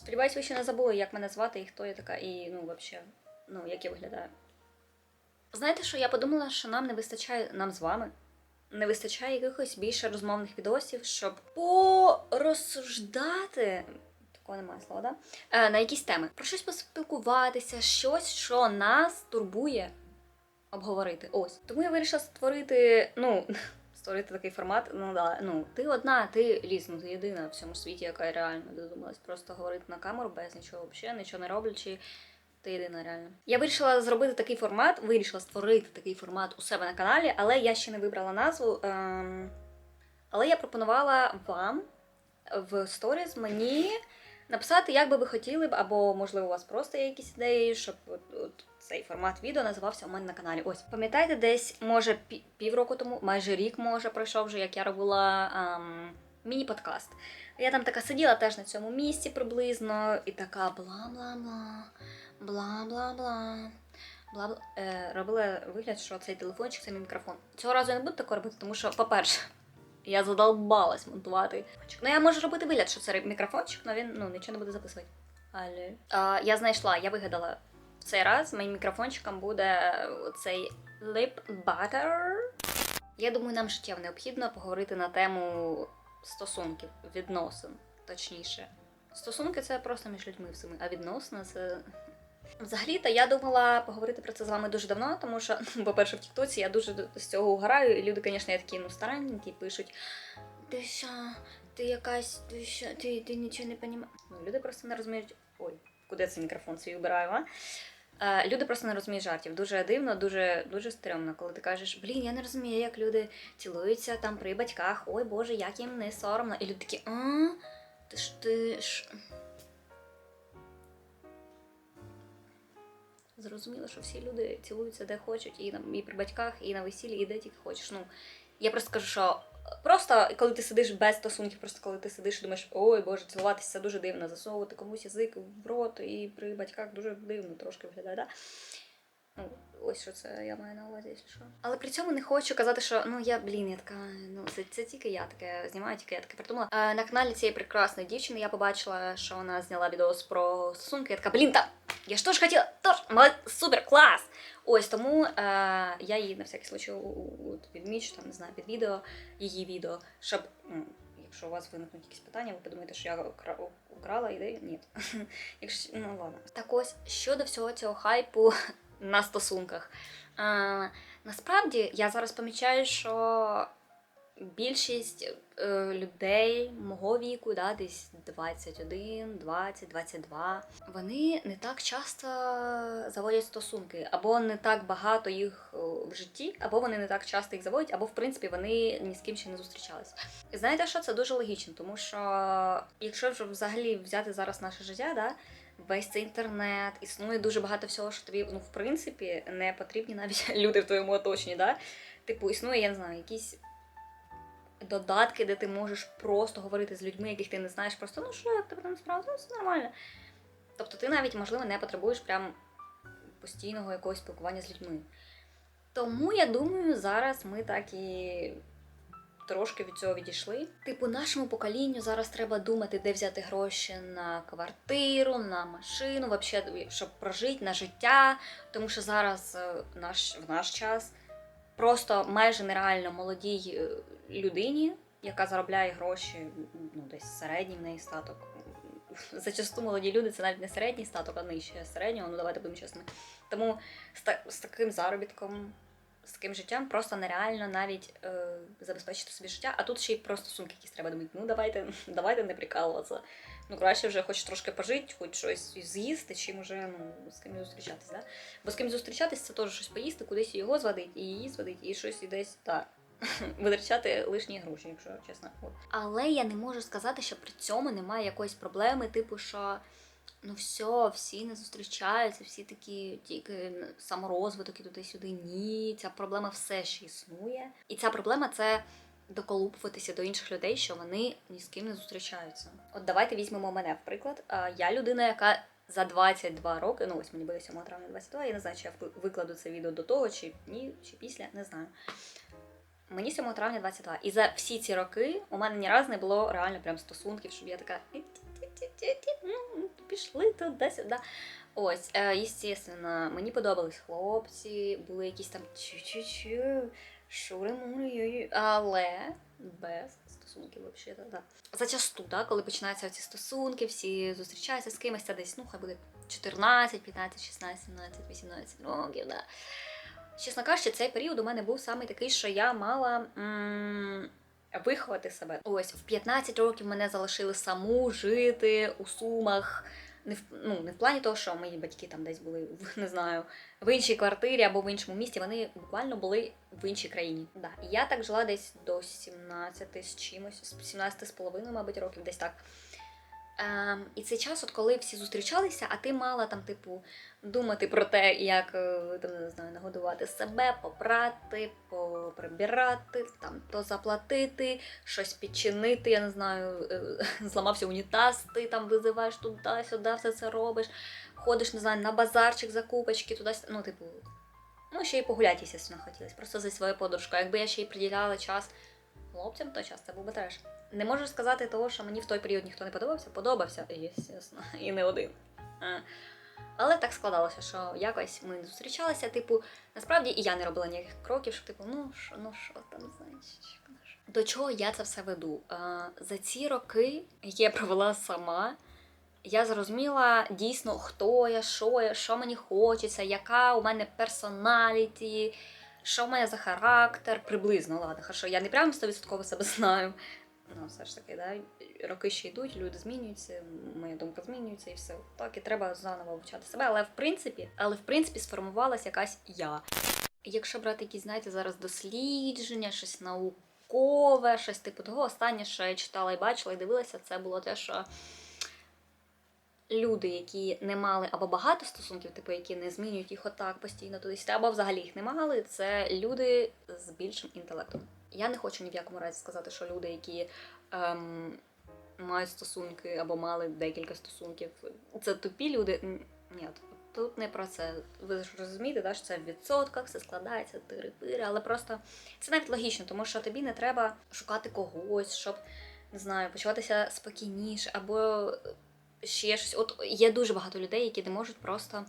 Сподіваюсь, ви ще не забули, як мене звати і хто я така, і ну, взагалі, ну, як я виглядаю. Знаєте, що я подумала, що нам не вистачає, нам з вами, не вистачає якихось більше розмовних відосів, щоб порозсуждати. Такого немає слова, да? Е, на якісь теми. Про щось поспілкуватися, щось, що нас турбує обговорити. Ось. Тому я вирішила створити, ну, створити такий формат. Ну да, ну, ти одна, ти ліс, ти єдина в цьому світі, яка реально додумалась просто говорити на камеру без нічого взагалі, нічого не роблячи. Ти єдина реально. Я вирішила зробити такий формат, вирішила створити такий формат у себе на каналі, але я ще не вибрала назву. Ем... Але я пропонувала вам в сторіс мені написати, як би ви хотіли б, або можливо у вас просто є якісь ідеї, щоб от, от цей формат відео називався у мене на каналі. Ось пам'ятаєте, десь може пі- півроку тому, майже рік може пройшов вже, як я робила ем, міні-подкаст. Я там така сиділа теж на цьому місці приблизно, і така бла-бла-бла, бла-бла-бла. Бла, е, робила вигляд, що цей телефончик це мій мікрофон. Цього разу я не буду такого робити, тому що, по-перше, я задолбалась монтувати. Ну, я можу робити вигляд, що це мікрофончик, але він ну, нічого не буде записувати. Але а, я знайшла, я вигадала в цей раз моїм мікрофончиком буде цей lip butter. Я думаю, нам життєво необхідно поговорити на тему стосунків, відносин, точніше. Стосунки це просто між людьми всіми, а відносини це. Взагалі-то я думала поговорити про це з вами дуже давно, тому що, по-перше, в Тіктоці я дуже з цього угораю, і люди, звісно, я такі ну старенькі, пишуть. Ти що, ти якась, ти що, ти, ти нічого не розумієш. Ну, люди просто не розуміють. Ой, куди цей мікрофон свій убираю, а? Е, люди просто не розуміють жартів. Дуже дивно, дуже дуже стрьомно, коли ти кажеш, блін, я не розумію, як люди цілуються там при батьках, ой Боже, як їм не соромно. І люди такі, а, ти ж ти ж. Зрозуміло, що всі люди цілуються де хочуть, і на і при батьках, і на весіллі, і де тільки хочеш. Ну я просто кажу, що просто коли ти сидиш без стосунків, просто коли ти сидиш і думаєш, ой Боже, цілуватися це дуже дивно, засовувати комусь язик в рот, і при батьках дуже дивно трошки виглядає, да? Ну, ось що це я маю на увазі, якщо що. Але при цьому не хочу казати, що ну я, блін, я така, ну це, це тільки я таке знімаю, тільки я таке придумала. Е, на каналі цієї прекрасної дівчини я побачила, що вона зняла відео про стосунки. Я така, блін, та я ж теж хотіла, тож, супер, клас! Ось тому е, я її на всякий случай відмічу, там не знаю, під відео, її відео, щоб. Якщо у вас виникнуть якісь питання, ви подумаєте, що я украла ідею? Ні. Якщо ну ладно. Так ось щодо всього цього хайпу на стосунках. Е, насправді я зараз помічаю, що більшість е, людей мого віку, да, десь 21, 20, 22, вони не так часто заводять стосунки, або не так багато їх е, в житті, або вони не так часто їх заводять, або в принципі вони ні з ким ще не зустрічались. І знаєте, що це дуже логічно, тому що якщо вже взагалі взяти зараз наше життя, да, весь цей інтернет, існує дуже багато всього, що тобі, ну, в принципі, не потрібні навіть люди в твоєму оточенні, да? Типу, існує, я не знаю, якісь додатки, де ти можеш просто говорити з людьми, яких ти не знаєш, просто ну що, як тебе там справа, ну все нормально. Тобто ти навіть, можливо, не потребуєш прям постійного якогось спілкування з людьми. Тому я думаю, зараз ми так і трошки від цього відійшли. Типу, нашому поколінню зараз треба думати, де взяти гроші на квартиру, на машину, вообще, щоб прожити на життя. Тому що зараз е, наш, в наш час просто майже нереально молодій е, людині, яка заробляє гроші, ну десь середній в неї статок. Зачасту молоді люди це навіть не середній статок, а нижче середнього, ну давайте будемо чесними. Тому з, та- з таким заробітком, з таким життям просто нереально навіть е, забезпечити собі життя, а тут ще й про стосунки якісь треба думати. Ну давайте, давайте не прикалуватися. Ну краще вже хоч трошки пожити, хоч щось з'їсти, чим уже ну, з кимось зустрічатися. Да? Бо з кимось зустрічатись це теж щось поїсти, кудись його зводить, і її зводить, і щось і десь так. Витрачати лишні гроші, якщо чесно. От. Але я не можу сказати, що при цьому немає якоїсь проблеми, типу, що ну все, всі не зустрічаються, всі такі тільки саморозвиток і туди-сюди. Ні, ця проблема все ще існує. І ця проблема це доколупуватися до інших людей, що вони ні з ким не зустрічаються. От давайте візьмемо мене, в приклад. Я людина, яка за 22 роки, ну ось мені буде 7 травня 22, я не знаю, чи я викладу це відео до того, чи ні, чи після, не знаю. Мені 7 травня 22. І за всі ці роки у мене ні разу не було реально прям стосунків, щоб я така. «Ті-ті-ті-ті-ті». Ну, йшли туди-сюди. Ось, е, естественно, мені подобались хлопці, були якісь там чу-чу-чу, шури-мури, але без стосунків взагалі, да. Зачасту, да, коли починаються ці стосунки, всі зустрічаються з кимось, це десь, ну, хай буде 14, 15, 16, 17, 18 років, да. Чесно кажучи, цей період у мене був саме такий, що я мала м- виховати себе. Ось в 15 років мене залишили саму жити у сумах. Не в, ну, не в плані того, що мої батьки там десь були в не знаю, в іншій квартирі або в іншому місті. Вони буквально були в іншій країні. Да. І я так жила десь до 17 з чимось, з 17 з половиною, мабуть, років, десь так. Ем, і цей час, от коли всі зустрічалися, а ти мала там, типу, думати про те, як е, там, не знаю, нагодувати себе, попрати, поприбирати, там то заплатити, щось підчинити, я не знаю, е, зламався унітаз, ти там визиваєш туди-сюди, все це робиш. Ходиш, не знаю, на базарчик, закупочки, туди ну, типу. Ну, ще й погуляти, звісно, хотілося. Просто зі своєю подружкою. Якби я ще й приділяла час хлопцям, то час це був би треш. Не можу сказати того, що мені в той період ніхто не подобався. Подобався, звісно, і не один. Але так складалося, що якось ми зустрічалися. Типу, насправді і я не робила ніяких кроків, щоб типу, ну що, ну що там, значить. ну. До чого я це все веду? За ці роки, які я провела сама, я зрозуміла дійсно, хто я, що я, що мені хочеться, яка у мене персоналіті, що в мене за характер, приблизно, ладно, хорошо, я не прямо 100% себе знаю. Ну, все ж таки, да, роки ще йдуть, люди змінюються, моя думка змінюється і все. Так, і треба заново вивчати себе. Але в принципі, але в принципі сформувалась якась я. Якщо брати якісь, знаєте, зараз дослідження, щось наукове, щось типу того, останнє, що я читала і бачила, і дивилася, це було те, що люди, які не мали або багато стосунків, типу, які не змінюють їх отак постійно туди або взагалі їх не мали, це люди з більшим інтелектом. Я не хочу ні в якому разі сказати, що люди, які ем, мають стосунки або мали декілька стосунків, це тупі люди. Ні, тут не про це. Ви ж розумієте, да, що це в відсотках, все складається, тири-пири, але просто це навіть логічно, тому що тобі не треба шукати когось, щоб не знаю, почуватися спокійніше, або ще щось. От є дуже багато людей, які не можуть просто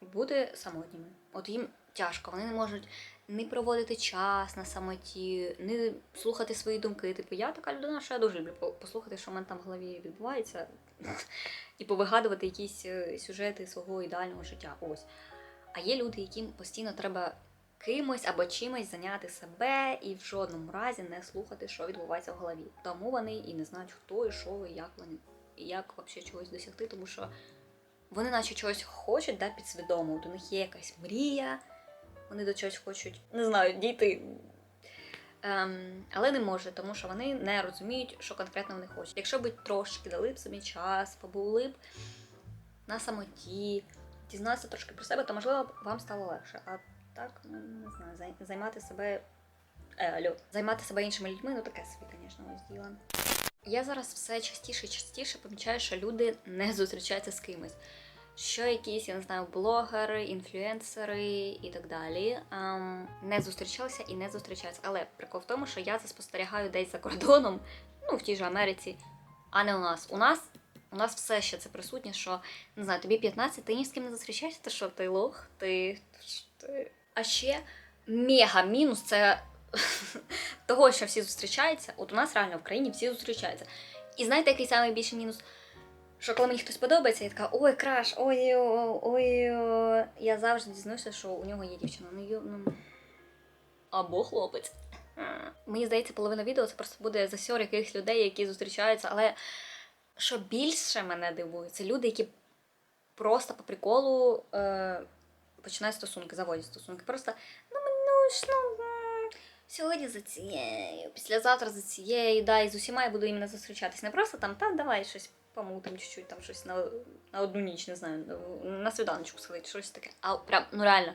бути самотніми. От їм тяжко, вони не можуть не проводити час на самоті, не слухати свої думки. Типу, я така людина, що я дуже люблю по- послухати, що в мене там в голові відбувається, і повигадувати якісь е, сюжети свого ідеального життя. Ось. А є люди, яким постійно треба кимось або чимось зайняти себе і в жодному разі не слухати, що відбувається в голові. Тому вони і не знають, хто і що, і як вони, і як взагалі чогось досягти, тому що вони наче чогось хочуть, да, підсвідомо. У них є якась мрія, вони до чогось хочуть, не знаю, дійти. Ем, але не може, тому що вони не розуміють, що конкретно вони хочуть. Якщо б трошки дали б собі час, побули б на самоті, дізнатися трошки про себе, то можливо вам стало легше. А так, ну не знаю, займати себе. Е, алло, займати себе іншими людьми, ну таке собі, звісно, ось діло. Я зараз все частіше і частіше помічаю, що люди не зустрічаються з кимось. Що якісь, я не знаю, блогери, інфлюенсери і так далі ем, не зустрічалися і не зустрічаються. Але прикол в тому, що я це спостерігаю десь за кордоном, ну в тій же Америці, а не у нас. У нас у нас все ще це присутнє, що не знаю, тобі 15, ти ні з ким не зустрічаєшся, ти що, ти лох, ти. ти... А ще мега мінус це того, що всі зустрічаються. От у нас реально в країні всі зустрічаються. І знаєте, який найбільший мінус? Що коли мені хтось подобається, я така, ой, краш, ой, ой, ой. Я завжди дізнаюся, що у нього є дівчина. Ну, ю- ну... Або хлопець. Мені здається, половина відео це просто буде засьор якихось людей, які зустрічаються. Але що більше мене дивує, це люди, які просто по приколу е, починають стосунки, заводять стосунки. Просто ну, ну ж, ну. Сьогодні за цією, післязавтра за цією, да, і з усіма я буду іменно зустрічатись. Не просто там, та давай щось помутим чуть-чуть, там щось на, на одну ніч, не знаю, на, свіданочку сходити, щось таке. А прям, ну реально,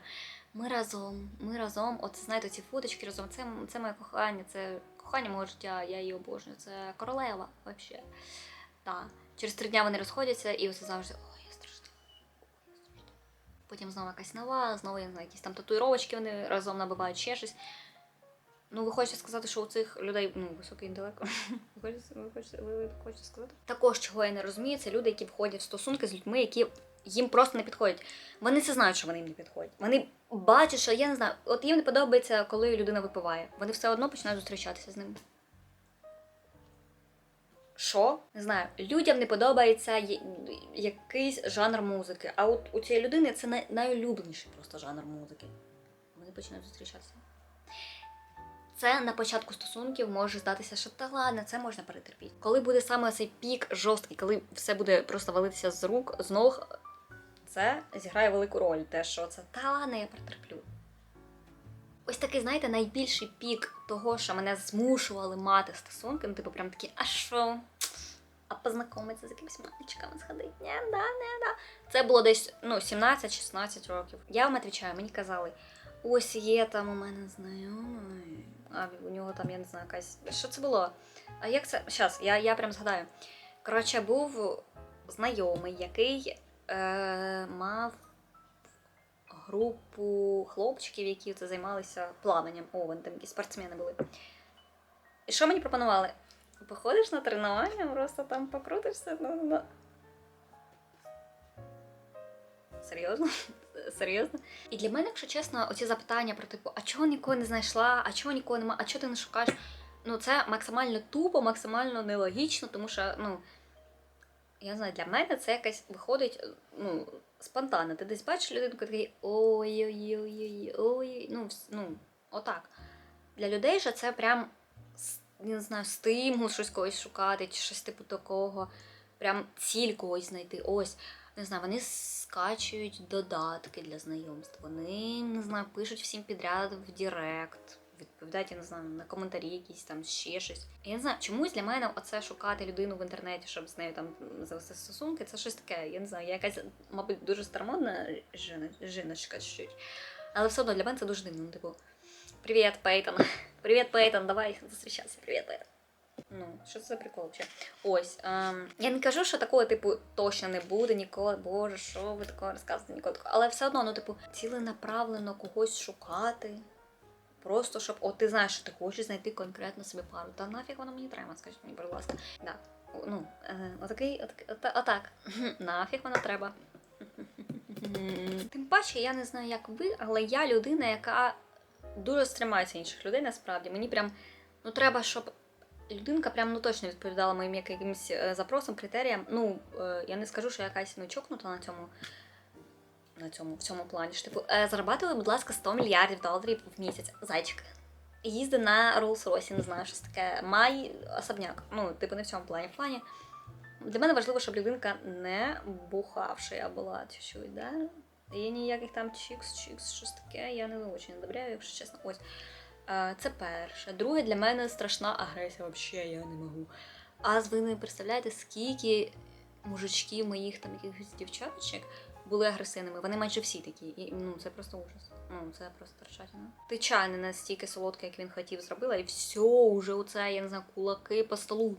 ми разом, ми разом, от знаєте, ці фоточки разом, це, це моє кохання, це кохання мого життя, я її обожнюю, це королева взагалі. Так. Через три дня вони розходяться, і оце завжди, ой, я страшна. ой, я страшна». Потім знову якась нова, знову я знаю, якісь там татуїровочки вони разом набивають ще щось. Ну, ви хочете сказати, що у цих людей ну, високий інтелект. Ви хочете, ви, хочете, сказати? Також, чого я не розумію, це люди, які входять в стосунки з людьми, які їм просто не підходять. Вони це знають, що вони їм не підходять. Вони бачать, що я не знаю, от їм не подобається, коли людина випиває. Вони все одно починають зустрічатися з ним. Що? Не знаю, людям не подобається якийсь жанр музики. А от у цієї людини це най- найулюбленіший просто жанр музики. Вони починають зустрічатися. Це на початку стосунків може здатися, що та ладно, це можна перетерпіти. Коли буде саме цей пік жорсткий, коли все буде просто валитися з рук, з ног, це зіграє велику роль. Те, що це та ладно, я перетерплю. Ось такий, знаєте, найбільший пік того, що мене змушували мати стосунки, ну, типу, прям такі, а що? А познайомитися з якимись мальчиками сходити? Ні, да, не, да. Це було десь ну, 17-16 років. Я вам відповідаю, мені казали, ось є там у мене знайомий, а у нього там, я не знаю, якась. Що це було? А як це? Щас, я, я прям згадаю. Коротше, був знайомий, який е, мав групу хлопчиків, які це займалися плаванням. О, вони там якісь спортсмени були. І що мені пропонували? Походиш на тренування, просто там покрутишся. Ну, ну. Серйозно? Серйозно? І для мене, якщо чесно, оці запитання про типу, а чого нікого не знайшла, а чого нікого нема, а чого ти не шукаєш? Ну, це максимально тупо, максимально нелогічно, тому що, ну, я знаю, для мене це якась виходить, ну, спонтанно. Ти десь бачиш людину, такий ой-ой-ой, ой, ну, ну, отак. Для людей же це прям, не знаю, стимул щось когось шукати, чи щось типу такого. Прям ціль когось знайти. Ось, не знаю, вони скачують додатки для знайомств. Вони, не знаю, пишуть всім підряд в Директ, відповідають, я не знаю, на коментарі якісь там ще щось. Я не знаю, чомусь для мене оце шукати людину в інтернеті, щоб з нею там завести стосунки, це щось таке. Я не знаю, я якась, мабуть, дуже старомодна жіно- жіночка чуть. Але все одно для мене це дуже дивно. Ну, типу, привіт, Пейтон. Привіт, Пейтон, давай зустрічатися. Привіт, Пейтон. Ну, що це за прикол взагалі? Ось. Ем, я не кажу, що такого, типу, точно не буде ніколи. Боже, що ви такого розказуєте ніколи. Але все одно, ну, типу, ціленаправлено когось шукати. Просто щоб, от ти знаєш, що ти хочеш знайти конкретно собі пару. Та нафіг воно мені треба, скажіть мені, будь ласка. Да. Ну, е, отакий, отак, ота- отак. Нафіг воно треба. Тим паче, я не знаю, як ви, але я людина, яка дуже стримається інших людей, насправді. Мені прям ну треба, щоб людинка прям ну точно відповідала моїм якимось е, запросам, критеріям. Ну, е, я не скажу, що я якась ну, чокнута на цьому. На цьому в цьому плані. Що, типу, е, зарабатували, будь ласка, 100 мільярдів доларів в місяць. Зайчик. Їзди на Rolls-Royce, не знаю, щось таке. Май особняк. Ну, типу, не в цьому плані. В плані. Для мене важливо, щоб людинка не бухавша була чуть-чуть, да? Є ніяких там чікс-чікс, щось таке, я не дуже одобряю, якщо чесно. Ось. Е, Це перше. Друге, для мене страшна агресія, взагалі я не можу. А ви не представляєте, скільки мужичків моїх там якихось дівчаточок були агресивними. Вони майже всі такі. І, ну, це просто ужас. Ну, це просто страшательно. Ти чай не настільки солодкий, як він хотів, зробила, і все, уже оце, я не знаю, кулаки по столу.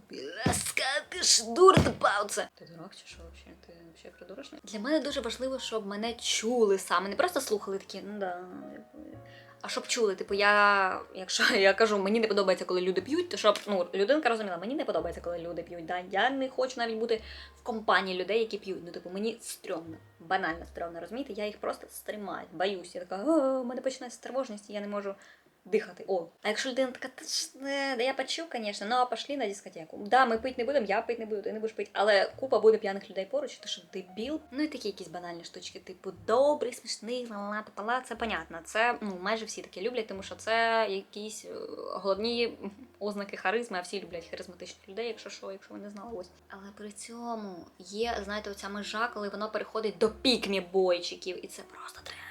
Ти ж тупа оце. Ти дурак чи що взагалі? Ти взагалі придурочний? Для мене дуже важливо, щоб мене чули саме. Не просто слухали такі, ну да. А щоб чули, типу, я, якщо я кажу, мені не подобається, коли люди п'ють, то щоб ну, людинка розуміла, мені не подобається, коли люди п'ють. Да? Я не хочу навіть бути в компанії людей, які п'ють. Ну, типу, мені стрьомно, банально стрьомно, розумієте? Я їх просто стримаю, боюсь. Я така, у мене починається тривожність, я не можу дихати. О. А якщо людина така, та ж не, я почув, звісно, ну а пошли на дискотеку. Да, ми пити не будемо, я пити не буду, ти не будеш пити, але купа буде п'яних людей поруч, ти що дебіл. Ну і такі якісь банальні штучки, типу добрий, смішний, ла пала, це понятно. Це ну майже всі таке люблять, тому що це якісь е, головні ознаки харизми, а всі люблять харизматичних людей, якщо що, якщо ви не знали ось. Але при цьому є, знаєте, оця межа, коли воно переходить до пікмі бойчиків, і це просто треш.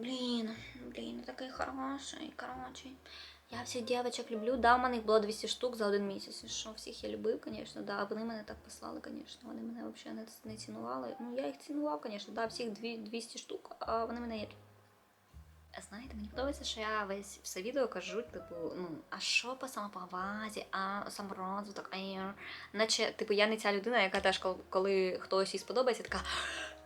Блін, блін, такий хороший, короче. Я всіх дівчаток люблю. Да, в мене їх було 200 штук за один місяць. Що всіх я любив, звісно, да. Вони мене так послали, звісно. Вони мене взагалі не, цінували. Ну, я їх цінував, звісно, да, всіх 200 штук, а вони мене. Знаєте, мені подобається, що я весь все відео кажу, типу, ну, а що по самоповазі, а саморозвиток, а наче, типу, я не ця людина, яка теж, коли, хтось їй сподобається, така.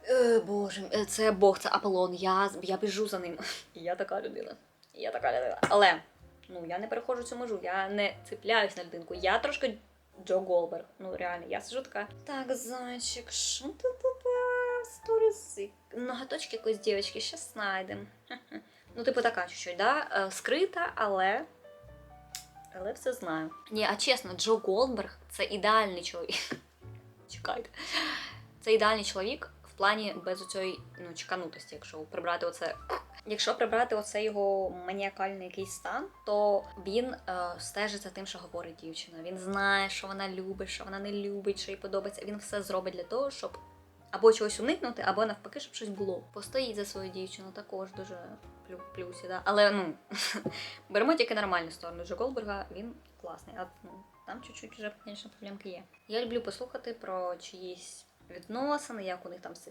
Е, Боже, е, це Бог, це Аполлон, я, я біжу за ним. Я така людина. Я така людина. Але Ну, я не переходжу цю межу, я не цепляюсь на людинку. Я трошки Джо Голберг. Ну, реально, я сижу така. Так, зайчик, що ти тут е, сторіси? Ноготочки якоїсь дівчинки, щас знайдем. Ну, типу, така чуть-чуть, да? Е, Скрита, але. Але все знаю. Ні, а чесно, Джо Голдберг це ідеальний чоловік. Чекайте. Це ідеальний чоловік в плані без оцієї ну, чеканутості, якщо прибрати оце. Якщо прибрати оце його маніакальний якийсь стан, то він е, стежить за тим, що говорить дівчина. Він знає, що вона любить, що вона не любить, що їй подобається. Він все зробить для того, щоб або чогось уникнути, або навпаки, щоб щось було. Постоїть за свою дівчину також дуже плюсі, да. Але ну беремо тільки нормальну сторону Джо Голдберга, він класний. А ну там чуть-чуть вже, звісно, проблемки є. Я люблю послухати про чиїсь відносини, як у них там все.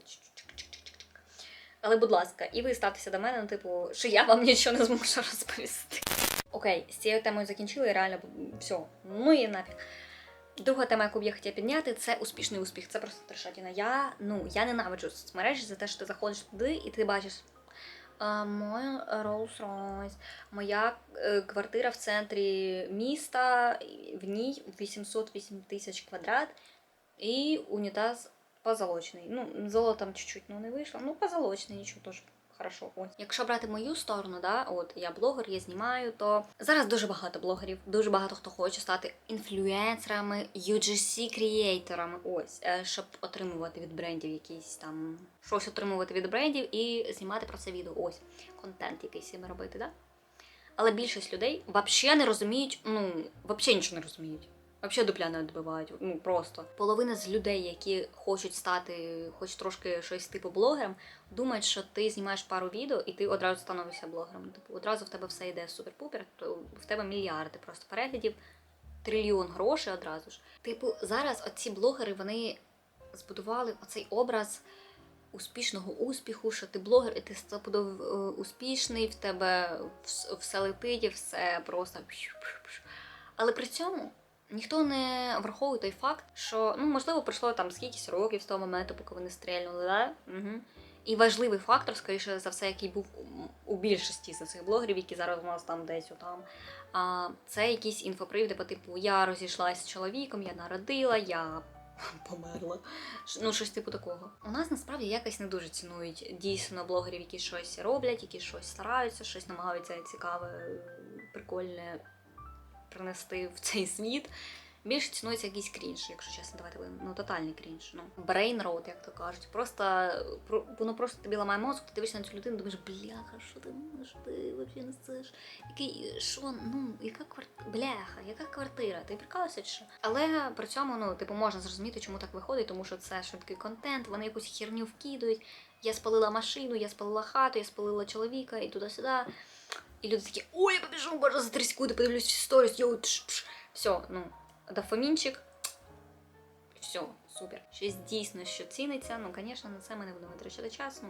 Але, будь ласка, і ви ставтеся до мене, ну, типу, що я вам нічого не зможу розповісти. Окей, з цією темою закінчили, і реально все. Ну і нафіг. Друга тема, яку б я хотіла підняти, це успішний успіх. Це просто трешатіна. Я, ну, я ненавиджу соцмережі за те, що ти заходиш туди і ти бачиш. А, моя Rolls-Royce, моя е, квартира в центрі міста, і в ній 808 тисяч квадрат, і унітаз позолочений. Ну, золотом чуть-чуть ну, не вийшло, ну позолочений, нічого теж Хорошо. Ось. Якщо брати мою сторону, да, от я блогер, я знімаю, то зараз дуже багато блогерів, дуже багато хто хоче стати інфлюенсерами, UGC креаторами, ось, е, щоб отримувати від брендів якісь там щось отримувати від брендів і знімати про це відео. Ось контент якийсь їм робити, да? Але більшість людей взагалі не розуміють, ну, взагалі нічого не розуміють. Взагалі дупля не відбивають. Ну просто половина з людей, які хочуть стати, хоч трошки щось типу блогером, думають, що ти знімаєш пару відео і ти одразу становишся блогером. Типу, одразу в тебе все йде супер-пупер, в тебе мільярди просто переглядів, трильйон грошей одразу ж. Типу, зараз оці блогери вони збудували оцей образ успішного успіху, що ти блогер, і ти стопудово е, успішний, в тебе все летить, все просто. Але при цьому ніхто не враховує той факт, що ну можливо пройшло там скількись років з того моменту, поки вони стрельнули, да? Угу. І важливий фактор, скоріше за все, який був у- більшості з цих блогерів, які зараз у нас там десь там. А, це якісь інфоприводи по типу я розійшлася з чоловіком, я народила, я померла. Ну, щось типу такого. У нас насправді якось не дуже цінують дійсно блогерів, які щось роблять, які щось стараються, щось намагаються цікаве, прикольне принести в цей світ. Більше цінується якийсь крінж, якщо чесно, давайте будемо. Ну, тотальний крінж. Ну, brain rot, як то кажуть. Просто про- воно просто тобі ламає мозок, ти дивишся на цю людину, думаєш, бляха, що ти можеш, ти взагалі несеш? Який, що, ну, яка квартира, бляха, яка квартира? Ти прикалуєшся чи що? Але при цьому, ну, типу, можна зрозуміти, чому так виходить, тому що це швидкий контент, вони якусь херню вкидують. Я спалила машину, я спалила хату, я спалила чоловіка і туди-сюди. І люди такі, ой, я побіжу, боже, за 3 секунди подивлюсь всі сторіс, йоу, тш. Все, ну, дофамінчик. Все, супер. Щось дійсно, що ціниться, ну, звісно, на це ми не будемо витрачати час. Ну,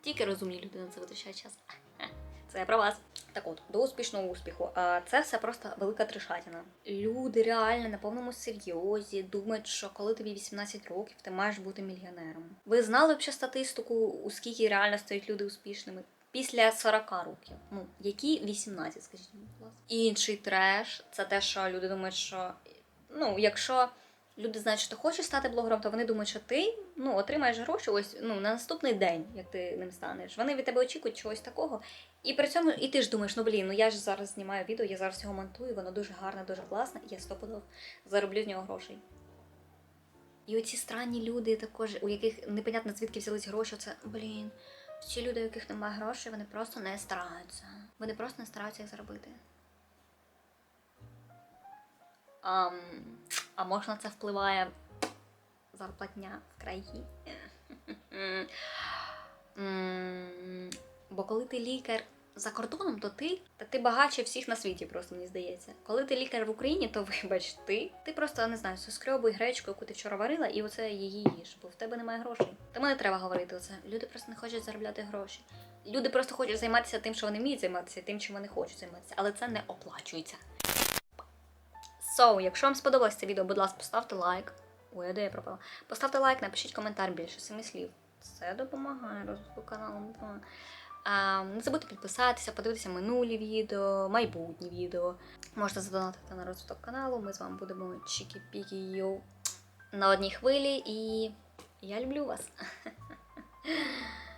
тільки розумні люди на це витрачають час. Це я про вас. Так от, до успішного успіху. А це все просто велика трешатіна. Люди реально на повному серйозі думають, що коли тобі 18 років, ти маєш бути мільйонером. Ви знали взагалі статистику, у скільки реально стають люди успішними? Після 40 років. Ну, які 18, скажіть будь ласка. Інший треш це те, що люди думають, що ну, якщо люди знають, що ти хочеш стати блогером, то вони думають, що ти ну, отримаєш гроші ось ну, на наступний день, як ти ним станеш. Вони від тебе очікують чогось такого. І при цьому і ти ж думаєш, ну блін, ну я ж зараз знімаю відео, я зараз його монтую, воно дуже гарне, дуже класне, і я стопудово зароблю з нього грошей. І оці странні люди, також, у яких непонятно звідки взялись гроші, це блін. Ці люди, у яких немає грошей, вони просто не стараються. Вони просто не стараються їх заробити. А, а може на це впливає зарплатня в країні? Бо коли ти лікар за кордоном, то ти та ти багатше всіх на світі, просто мені здається. Коли ти лікар в Україні, то вибач, ти, ти просто не знаю, соскребуй гречку, яку ти вчора варила, і оце її їж, бо в тебе немає грошей. Тому не треба говорити оце. Люди просто не хочуть заробляти гроші. Люди просто хочуть займатися тим, що вони вміють займатися, тим, чим вони хочуть займатися, але це не оплачується. So, якщо вам сподобалось це відео, будь ласка, поставте лайк. Ой, де я пропала? Поставте лайк, напишіть коментар більше семи слів. Це допомагає розвитку каналу. Не забудьте підписатися, подивитися минулі відео, майбутні відео. Можете задонатити на розвиток каналу. Ми з вами будемо чікі-пікі на одній хвилі. І я люблю вас.